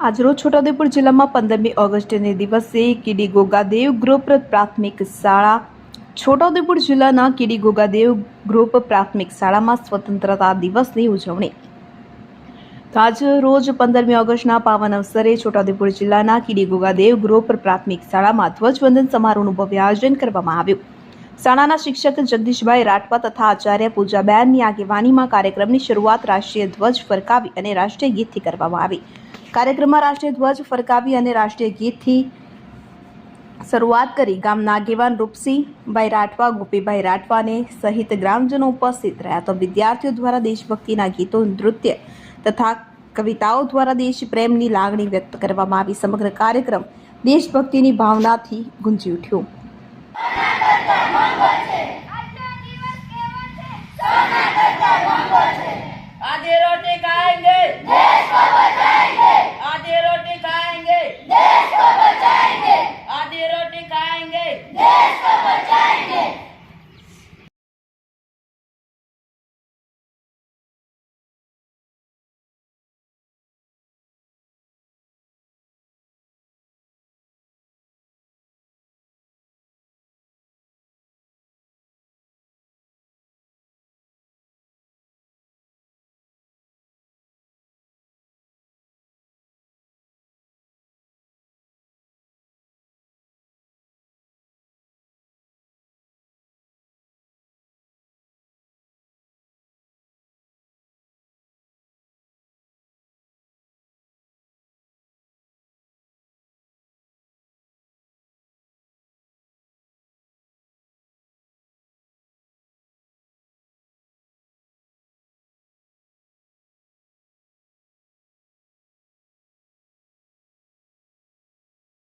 આજરોજ છોટાઉદેપુર જિલ્લામાં પંદરમી ઓગસ્ટને દિવસે કીડી ગોગાદેવ ગ્રુપ પ્રાથમિક શાળા છોટાઉદેપુર જિલ્લાના કીડી ગોગાદેવ ગ્રુપ પ્રાથમિક શાળામાં સ્વતંત્રતા દિવસની ઉજવણી. આજ રોજ પંદરમી ઓગસ્ટના પાવન અવસરે છોટાઉદેપુર જિલ્લાના કીડી ગોગાદેવ ગ્રુપ પ્રાથમિક શાળામાં ધ્વજવંદન સમારોહનું ભવ્ય આયોજન કરવામાં આવ્યું. શાળાના શિક્ષક જગદીશભાઈ રાઠવા તથા આચાર્ય પૂજાબેનની આગેવાનીમાં કાર્યક્રમની શરૂઆત રાષ્ટ્રીય ધ્વજ ફરકાવી અને રાષ્ટ્રીય ગીતથી કરવામાં આવી. કાર્યક્રમમાં રાષ્ટ્રીય ધ્વજ ફરકાવી અને રાષ્ટ્રીય ગીતથી શરૂઆત કરી ગામના આગેવાન રૂપસિંહભાઈ રાઠવા, ગોપીભાઈ રાઠવાને સહિત ગ્રામજનો ઉપસ્થિત રહ્યા. તો વિદ્યાર્થીઓ દ્વારા દેશભક્તિના ગીતો, નૃત્ય તથા કવિતાઓ દ્વારા દેશ પ્રેમની લાગણી વ્યક્ત કરવામાં આવી. સમગ્ર કાર્યક્રમ દેશભક્તિની ભાવનાથી ગુંજી ઉઠ્યો.